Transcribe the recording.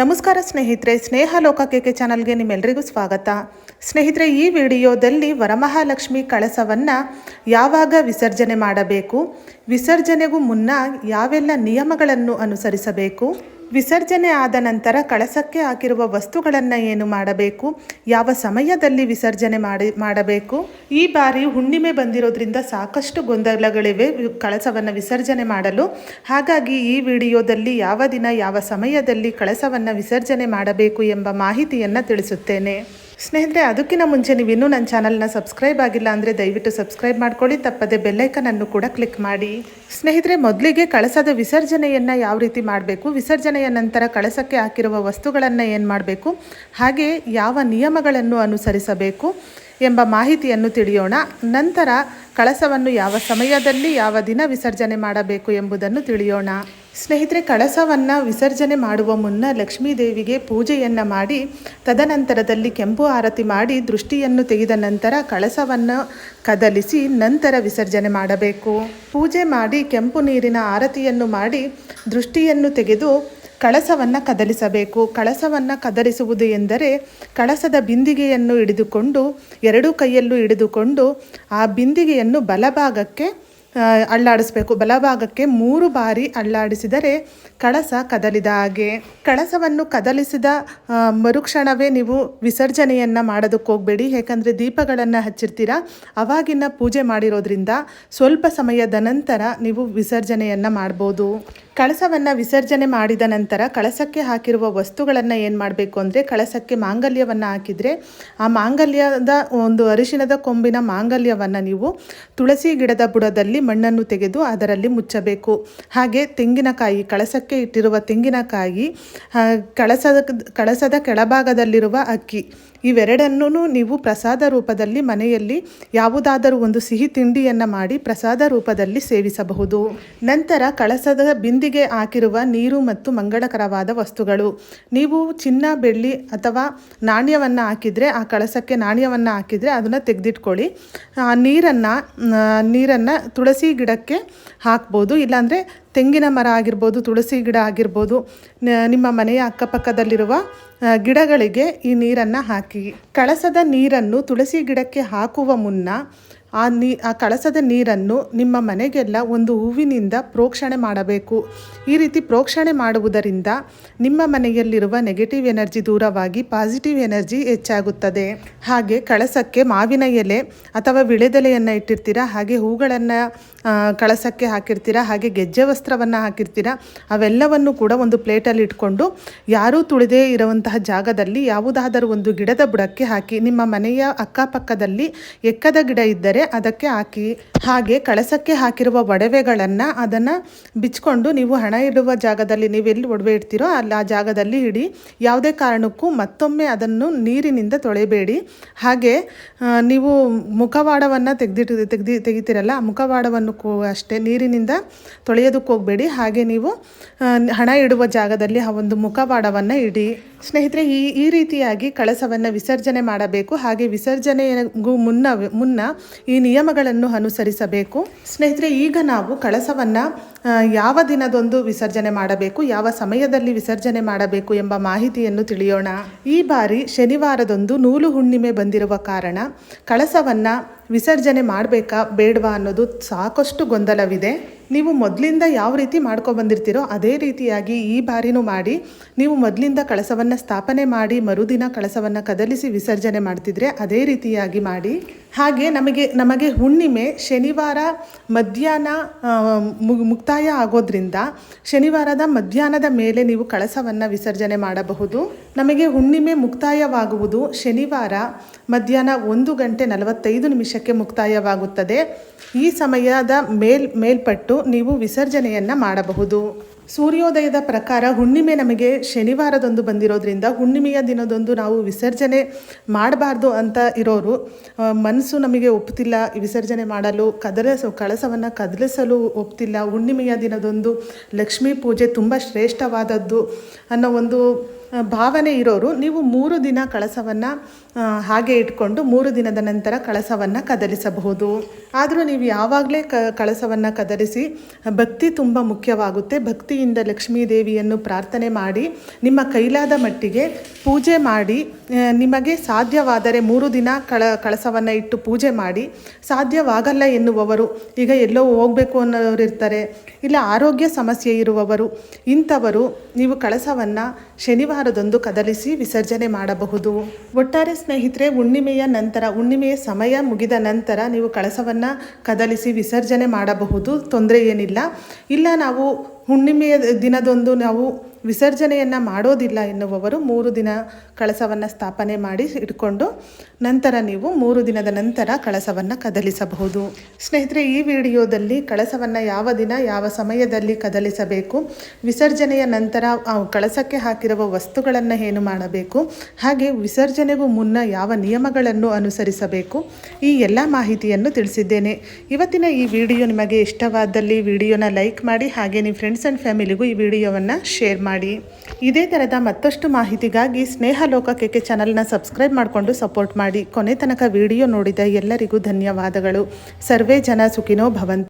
ನಮಸ್ಕಾರ ಸ್ನೇಹಿತರೆ, ಸ್ನೇಹ ಲೋಕ ಕೆಕೆ ಚಾನಲ್ಗೆ ನಿಮ್ಮೆಲ್ಲರಿಗೂ ಸ್ವಾಗತ. ಸ್ನೇಹಿತರೆ, ಈ ವಿಡಿಯೋದಲ್ಲಿ ವರಮಹಾಲಕ್ಷ್ಮಿ ಕಳಸವನ್ನು ಯಾವಾಗ ವಿಸರ್ಜನೆ ಮಾಡಬೇಕು? ವಿಸರ್ಜನೆಗೂ ಮುನ್ನ ಯಾವೆಲ್ಲ ನಿಯಮಗಳನ್ನು ಅನುಸರಿಸಬೇಕು? ವಿಸರ್ಜನೆ ಆದ ನಂತರ ಕಳಸಕ್ಕೆ ಹಾಕಿರುವ ವಸ್ತುಗಳನ್ನು ಏನು ಮಾಡಬೇಕು? ಯಾವ ಸಮಯದಲ್ಲಿ ವಿಸರ್ಜನೆ ಮಾಡಿ ಮಾಡಬೇಕು? ಈ ಬಾರಿ ಹುಣ್ಣಿಮೆ ಬಂದಿರೋದ್ರಿಂದ ಸಾಕಷ್ಟು ಗೊಂದಲಗಳಿವೆ ಕಳಸವನ್ನು ವಿಸರ್ಜನೆ ಮಾಡಲು. ಹಾಗಾಗಿ ಈ ವಿಡಿಯೋದಲ್ಲಿ ಯಾವ ದಿನ ಯಾವ ಸಮಯದಲ್ಲಿ ಕಳಸವನ್ನು ವಿಸರ್ಜನೆ ಮಾಡಬೇಕು ಎಂಬ ಮಾಹಿತಿಯನ್ನು ತಿಳಿಸುತ್ತೇನೆ. ಸ್ನೇಹಿತರೆ, ಅದಕ್ಕಿಂತ ಮುಂಚೆ ನೀವು ಇನ್ನೂ ನನ್ನ ಚಾನಲ್ನ ಸಬ್ಸ್ಕ್ರೈಬ್ ಆಗಿಲ್ಲ ಅಂದರೆ ದಯವಿಟ್ಟು ಸಬ್ಸ್ಕ್ರೈಬ್ ಮಾಡ್ಕೊಳ್ಳಿ, ತಪ್ಪದೆ ಬೆಲ್ಲೈಕನನ್ನು ಕೂಡ ಕ್ಲಿಕ್ ಮಾಡಿ. ಸ್ನೇಹಿತರೆ, ಮೊದಲಿಗೆ ಕಳಸದ ವಿಸರ್ಜನೆಯನ್ನು ಯಾವ ರೀತಿ ಮಾಡಬೇಕು? ವಿಸರ್ಜನೆಯ ನಂತರ ಕಳಸಕ್ಕೆ ಹಾಕಿರುವ ವಸ್ತುಗಳನ್ನು ಏನು ಮಾಡಬೇಕು? ಹಾಗೆ ಯಾವ ನಿಯಮಗಳನ್ನು ಅನುಸರಿಸಬೇಕು? ಎಂಬ ಮಾಹಿತಿಯನ್ನು ತಿಳಿಯೋಣ. ನಂತರ ಕಳಸವನ್ನು ಯಾವ ಸಮಯದಲ್ಲಿ ಯಾವ ದಿನ ವಿಸರ್ಜನೆ ಮಾಡಬೇಕು ಎಂಬುದನ್ನು ತಿಳಿಯೋಣ. ಸ್ನೇಹಿತರೆ, ಕಳಸವನ್ನು ವಿಸರ್ಜನೆ ಮಾಡುವ ಮುನ್ನ ಲಕ್ಷ್ಮೀ ದೇವಿಗೆ ಪೂಜೆಯನ್ನು ಮಾಡಿ, ತದನಂತರದಲ್ಲಿ ಕೆಂಪು ಆರತಿ ಮಾಡಿ ದೃಷ್ಟಿಯನ್ನು ತೆಗೆದ ನಂತರ ಕಳಸವನ್ನು ಕದಲಿಸಿ ನಂತರ ವಿಸರ್ಜನೆ ಮಾಡಬೇಕು. ಪೂಜೆ ಮಾಡಿ ಕೆಂಪು ನೀರಿನ ಆರತಿಯನ್ನು ಮಾಡಿ ದೃಷ್ಟಿಯನ್ನು ತೆಗೆದು ಕಳಸವನ್ನು ಕದಲಿಸಬೇಕು. ಕಳಸವನ್ನು ಕದಲಿಸುವುದು ಎಂದರೆ ಕಳಸದ ಬಿಂದಿಗೆಯನ್ನು ಹಿಡಿದುಕೊಂಡು, ಎರಡೂ ಕೈಯಲ್ಲೂ ಹಿಡಿದುಕೊಂಡು ಆ ಬಿಂದಿಗೆಯನ್ನು ಬಲಭಾಗಕ್ಕೆ ಅಳ್ಳಾಡಿಸಬೇಕು ಬಲಭಾಗಕ್ಕೆ ಮೂರು ಬಾರಿ ಅಳ್ಳಾಡಿಸಿದರೆ ಕಳಸ ಕದಲಿದ ಹಾಗೆ. ಕಳಸವನ್ನು ಕದಲಿಸಿದ ಮರುಕ್ಷಣವೇ ನೀವು ವಿಸರ್ಜನೆಯನ್ನು ಮಾಡೋದಕ್ಕೆ ಹೋಗಬೇಡಿ. ಏಕೆಂದರೆ ದೀಪಗಳನ್ನು ಹಚ್ಚಿರ್ತೀರ? ಅವಾಗಿನ ಪೂಜೆ ಮಾಡಿರೋದ್ರಿಂದ ಸ್ವಲ್ಪ ಸಮಯದ ನಂತರ ನೀವು ವಿಸರ್ಜನೆಯನ್ನು ಮಾಡ್ಬೋದು. ಕಳಸವನ್ನು ವಿಸರ್ಜನೆ ಮಾಡಿದ ನಂತರ ಕಳಸಕ್ಕೆ ಹಾಕಿರುವ ವಸ್ತುಗಳನ್ನು ಏನು ಮಾಡಬೇಕು ಅಂದರೆ ಕಳಸಕ್ಕೆ ಮಾಂಗಲ್ಯವನ್ನು ಹಾಕಿದರೆ ಆ ಮಾಂಗಲ್ಯದ ಒಂದು ಅರಿಶಿಣದ ಕೊಂಬಿನ ಮಾಂಗಲ್ಯವನ್ನು ನೀವು ತುಳಸಿ ಗಿಡದ ಬುಡದಲ್ಲಿ ಮಣ್ಣನ್ನು ತೆಗೆದು ಅದರಲ್ಲಿ ಮುಚ್ಚಬೇಕು. ಹಾಗೆ ತೆಂಗಿನಕಾಯಿ, ಕಳಸಕ್ಕೆ ಇಟ್ಟಿರುವ ತೆಂಗಿನಕಾಯಿ ಕಳಸದ ಕಳಸದ ಕೆಳಭಾಗದಲ್ಲಿರುವ ಅಕ್ಕಿ ಇವೆರಡನ್ನೂ ನೀವು ಪ್ರಸಾದ ರೂಪದಲ್ಲಿ ಮನೆಯಲ್ಲಿ ಯಾವುದಾದರೂ ಒಂದು ಸಿಹಿ ತಿಂಡಿಯನ್ನು ಮಾಡಿ ಪ್ರಸಾದ ರೂಪದಲ್ಲಿ ಸೇವಿಸಬಹುದು. ನಂತರ ಕಳಸದ ಬಿಂದಿಗೆ ಹಾಕಿರುವ ನೀರು ಮತ್ತು ಮಂಗಳಕರವಾದ ವಸ್ತುಗಳು. ನೀವು ಚಿನ್ನ, ಬೆಳ್ಳಿ ಅಥವಾ ನಾಣ್ಯವನ್ನು ಹಾಕಿದರೆ ಆ ಕಳಸಕ್ಕೆ ನಾಣ್ಯವನ್ನು ಹಾಕಿದರೆ ಅದನ್ನು ತೆಗೆದಿಟ್ಕೊಳ್ಳಿ. ಆ ನೀರನ್ನು ನೀರನ್ನು ತುಳಸಿ ಗಿಡಕ್ಕೆ ಹಾಕ್ಬೋದು. ಇಲ್ಲಾಂದರೆ ತೆಂಗಿನ ಮರ ಆಗಿರ್ಬೋದು, ತುಳಸಿ ಗಿಡ ಆಗಿರ್ಬೋದು ನಿಮ್ಮ ಮನೆಯ ಅಕ್ಕಪಕ್ಕದಲ್ಲಿರುವ ಗಿಡಗಳಿಗೆ ಈ ನೀರನ್ನು ಹಾಕಿ. ಕಳಸದ ನೀರನ್ನು ತುಳಸಿ ಗಿಡಕ್ಕೆ ಹಾಕುವ ಮುನ್ನ ಆ ನೀ, ಆ ಕಳಸದ ನೀರನ್ನು ನಿಮ್ಮ ಮನೆಗೆಲ್ಲ ಒಂದು ಹೂವಿನಿಂದ ಪ್ರೋಕ್ಷಣೆ ಮಾಡಬೇಕು. ಈ ರೀತಿ ಪ್ರೋಕ್ಷಣೆ ಮಾಡುವುದರಿಂದ ನಿಮ್ಮ ಮನೆಯಲ್ಲಿರುವ ನೆಗೆಟಿವ್ ಎನರ್ಜಿ ದೂರವಾಗಿ ಪಾಸಿಟಿವ್ ಎನರ್ಜಿ ಹೆಚ್ಚಾಗುತ್ತದೆ. ಹಾಗೆ ಕಳಸಕ್ಕೆ ಮಾವಿನ ಎಲೆ ಅಥವಾ ವಿಳೆದೆಲೆಯನ್ನು ಇಟ್ಟಿರ್ತೀರ, ಹಾಗೆ ಹೂಗಳನ್ನು ಕಳಸಕ್ಕೆ ಹಾಕಿರ್ತೀರಾ, ಹಾಗೆ ಗೆಜ್ಜೆ ವಸ್ತ್ರವನ್ನು ಹಾಕಿರ್ತೀರಾ, ಅವೆಲ್ಲವನ್ನು ಕೂಡ ಒಂದು ಪ್ಲೇಟಲ್ಲಿ ಇಟ್ಕೊಂಡು ಯಾರೂ ತುಳಿದೇ ಇರುವಂತಹ ಜಾಗದಲ್ಲಿ ಯಾವುದಾದರೂ ಒಂದು ಗಿಡದ ಬುಡಕ್ಕೆ ಹಾಕಿ ನಿಮ್ಮ ಮನೆಯ ಅಕ್ಕಪಕ್ಕದಲ್ಲಿ ಎಕ್ಕದ ಗಿಡ ಇದ್ದರೆ ಅದಕ್ಕೆ ಹಾಕಿ, ಹಾಗೆ ಕಳಸಕ್ಕೆ ಹಾಕಿರುವ ಒಡವೆಗಳನ್ನು ಅದನ್ನು ಬಿಚ್ಕೊಂಡು ನೀವು ಹಣ ಇಡುವ ಜಾಗದಲ್ಲಿ ನೀವೆಲ್ಲಿ ಒಡವೆ ಇಡ್ತೀರೋ ಅಲ್ಲಿ ಆ ಜಾಗದಲ್ಲಿ ಇಡಿ. ಯಾವುದೇ ಕಾರಣಕ್ಕೂ ಮತ್ತೊಮ್ಮೆ ಅದನ್ನು ನೀರಿನಿಂದ ತೊಳೆಯಬೇಡಿ ಹಾಗೆ ನೀವು ಮುಖವಾಡವನ್ನು ತೆಗೆದಿಟ್ಟು ತೆಗ್ದು, ತೆಗಿತೀರಲ್ಲ ಮುಖವಾಡವನ್ನು ಅಷ್ಟೇ ನೀರಿನಿಂದ ತೊಳೆಯೋದಕ್ಕೆ ಹೋಗಬೇಡಿ. ಹಾಗೆ ನೀವು ಹಣ ಇಡುವ ಜಾಗದಲ್ಲಿ ಆ ಒಂದು ಮುಖವಾಡವನ್ನು ಇಡಿ. ಸ್ನೇಹಿತರೆ, ಈ ಈ ರೀತಿಯಾಗಿ ಕಳಸವನ್ನು ವಿಸರ್ಜನೆ ಮಾಡಬೇಕು. ಹಾಗೆ ವಿಸರ್ಜನೆಗೂ ಮುನ್ನ ಮುನ್ನ ಈ ನಿಯಮಗಳನ್ನು ಅನುಸರಿಸಬೇಕು. ಸ್ನೇಹಿತರೆ, ಈಗ ನಾವು ಕಳಸವನ್ನು ಯಾವ ದಿನದೊಂದು ವಿಸರ್ಜನೆ ಮಾಡಬೇಕು, ಯಾವ ಸಮಯದಲ್ಲಿ ವಿಸರ್ಜನೆ ಮಾಡಬೇಕು ಎಂಬ ಮಾಹಿತಿಯನ್ನು ತಿಳಿಯೋಣ. ಈ ಬಾರಿ ಶನಿವಾರದೊಂದು ನೂಲು ಹುಣ್ಣಿಮೆ ಬಂದಿರುವ ಕಾರಣ ಕಳಸವನ್ನು ವಿಸರ್ಜನೆ ಮಾಡಬೇಕಾ ಬೇಡವಾ ಅನ್ನೋದು ಸಾಕಷ್ಟು ಗೊಂದಲವಿದೆ. ನೀವು ಮೊದಲಿಂದ ಯಾವ ರೀತಿ ಮಾಡ್ಕೊಬಂದಿರ್ತೀರೋ ಅದೇ ರೀತಿಯಾಗಿ ಈ ಬಾರಿನೂ ಮಾಡಿ, ನೀವು ಮೊದಲಿಂದ ಕಳಸವನ್ನು ಸ್ಥಾಪನೆ ಮಾಡಿ, ಮರುದಿನ ಕಳಸವನ್ನು ಕದಲಿಸಿ ವಿಸರ್ಜನೆ ಮಾಡ್ತಿದ್ರೆ ಅದೇ ರೀತಿಯಾಗಿ ಮಾಡಿ. ಹಾಗೆ ನಮಗೆ ನಮಗೆ ಹುಣ್ಣಿಮೆ, ಶನಿವಾರ ಮಧ್ಯಾಹ್ನ ಮುಕ್ತಾಯ ಆಗೋದ್ರಿಂದ ಶನಿವಾರದ ಮಧ್ಯಾಹ್ನದ ಮೇಲೆ ನೀವು ಕಳಸವನ್ನು ವಿಸರ್ಜನೆ ಮಾಡಬಹುದು. ನಮಗೆ ಹುಣ್ಣಿಮೆ ಮುಕ್ತಾಯವಾಗುವುದು ಶನಿವಾರ ಮಧ್ಯಾಹ್ನ ಒಂದು ಗಂಟೆ ನಲವತ್ತೈದು ನಿಮಿಷಕ್ಕೆ ಮುಕ್ತಾಯವಾಗುತ್ತದೆ. ಈ ಸಮಯದ ಮೇಲ್ ಮೇಲ್ಪಟ್ಟು ನೀವು ವಿಸರ್ಜನೆಯನ್ನು ಮಾಡಬಹುದು. ಸೂರ್ಯೋದಯದ ಪ್ರಕಾರ ಹುಣ್ಣಿಮೆ ನಮಗೆ ಶನಿವಾರದೊಂದು ಬಂದಿರೋದ್ರಿಂದ ಹುಣ್ಣಿಮೆಯ ದಿನದೊಂದು ನಾವು ವಿಸರ್ಜನೆ ಮಾಡಬಾರ್ದು ಅಂತ ಇರೋರು ಮನಸ್ಸು ನಮಗೆ ಒಪ್ತಿಲ್ಲ, ವಿಸರ್ಜನೆ ಮಾಡಲು ಕದಲಸ ಕಳಸವನ್ನು ಕದಲಿಸಲು ಒಪ್ತಿಲ್ಲ. ಹುಣ್ಣಿಮೆಯ ದಿನದೊಂದು ಲಕ್ಷ್ಮೀ ಪೂಜೆ ತುಂಬ ಶ್ರೇಷ್ಠವಾದದ್ದು ಅನ್ನೋ ಒಂದು ಭಾವನೆ ಇರೋರು, ನೀವು ಮೂರು ದಿನ ಕಳಸವನ್ನು ಹಾಗೆ ಇಟ್ಕೊಂಡು ಮೂರು ದಿನದ ನಂತರ ಕಳಸವನ್ನು ಕದಲಿಸಬಹುದು. ಆದರೂ ನೀವು ಯಾವಾಗಲೇ ಕ, ಕಳಸವನ್ನು ಕದಲಿಸಿ, ಭಕ್ತಿ ತುಂಬ ಮುಖ್ಯವಾಗುತ್ತೆ. ಭಕ್ತಿಯಿಂದ ಲಕ್ಷ್ಮೀ ದೇವಿಯನ್ನು ಪ್ರಾರ್ಥನೆ ಮಾಡಿ, ನಿಮ್ಮ ಕೈಲಾದ ಮಟ್ಟಿಗೆ ಪೂಜೆ ಮಾಡಿ ನಿಮಗೆ ಸಾಧ್ಯವಾದರೆ ಮೂರು ದಿನ ಕಳ, ಕಳಸವನ್ನು ಇಟ್ಟು ಪೂಜೆ ಮಾಡಿ, ಸಾಧ್ಯವಾಗಲ್ಲ ಎನ್ನುವವರು, ಈಗ ಎಲ್ಲೋ ಹೋಗಬೇಕು ಅನ್ನೋರು ಇರ್ತಾರೆ, ಇಲ್ಲ ಆರೋಗ್ಯ ಸಮಸ್ಯೆ ಇರುವವರು, ಇಂಥವರು ನೀವು ಕಳಸವನ್ನು ಶನಿವಾರದಂದು ಕದಲಿಸಿ ವಿಸರ್ಜನೆ ಮಾಡಬಹುದು. ಒಟ್ಟಾರೆ ಸ್ನೇಹಿತರೆ, ಹುಣ್ಣಿಮೆಯ ನಂತರ, ಹುಣ್ಣಿಮೆಯ ಸಮಯ ಮುಗಿದ ನಂತರ ನೀವು ಕಳಸವನ್ನು ಕದಲಿಸಿ ವಿಸರ್ಜನೆ ಮಾಡಬಹುದು, ತೊಂದರೆ ಏನಿಲ್ಲ. ಇಲ್ಲ ನಾವು ಹುಣ್ಣಿಮೆಯ ದಿನದಂದು ನಾವು ವಿಸರ್ಜನೆಯನ್ನು ಮಾಡೋದಿಲ್ಲ ಎನ್ನುವವರು ಮೂರು ದಿನ ಕಳಸವನ್ನು ಸ್ಥಾಪನೆ ಮಾಡಿ ಇಟ್ಕೊಂಡು ನಂತರ ನೀವು ಮೂರು ದಿನದ ನಂತರ ಕಳಸವನ್ನು ಕದಲಿಸಬಹುದು. ಸ್ನೇಹಿತರೆ, ಈ ವಿಡಿಯೋದಲ್ಲಿ ಕಳಸವನ್ನು ಯಾವ ದಿನ, ಯಾವ ಸಮಯದಲ್ಲಿ ಕದಲಿಸಬೇಕು, ವಿಸರ್ಜನೆಯ ನಂತರ ಕಳಸಕ್ಕೆ ಹಾಕಿರುವ ವಸ್ತುಗಳನ್ನು ಏನು ಮಾಡಬೇಕು, ಹಾಗೆ ವಿಸರ್ಜನೆಗೂ ಮುನ್ನ ಯಾವ ನಿಯಮಗಳನ್ನು ಅನುಸರಿಸಬೇಕು, ಈ ಎಲ್ಲ ಮಾಹಿತಿಯನ್ನು ತಿಳಿಸಿದ್ದೇನೆ. ಇವತ್ತಿನ ಈ ವಿಡಿಯೋ ನಿಮಗೆ ಇಷ್ಟವಾದಲ್ಲಿ ವಿಡಿಯೋನ ಲೈಕ್ ಮಾಡಿ, ಹಾಗೆ ನಿಮ್ಮ ಫ್ರೆಂಡ್ಸ್ ಆ್ಯಂಡ್ ಫ್ಯಾಮಿಲಿಗೂ ಈ ವಿಡಿಯೋವನ್ನು ಶೇರ್ ಮಾಡಿ. ಇದೇ ಥರದ ಮತ್ತಷ್ಟು ಮಾಹಿತಿಗಾಗಿ ಸ್ನೇಹ ಕೆಕೆ ಚಾನಲ್ನ ಸಬ್ಸ್ಕ್ರೈಬ್ ಮಾಡಿಕೊಂಡು ಸಪೋರ್ಟ್ ಮಾಡಿ. ಕೊನೆ ತನಕ ವಿಡಿಯೋ ನೋಡಿದ ಎಲ್ಲರಿಗೂ ಧನ್ಯವಾದಗಳು. ಸರ್ವೇ ಜನ ಸುಖಿನೋ ಭವಂತು.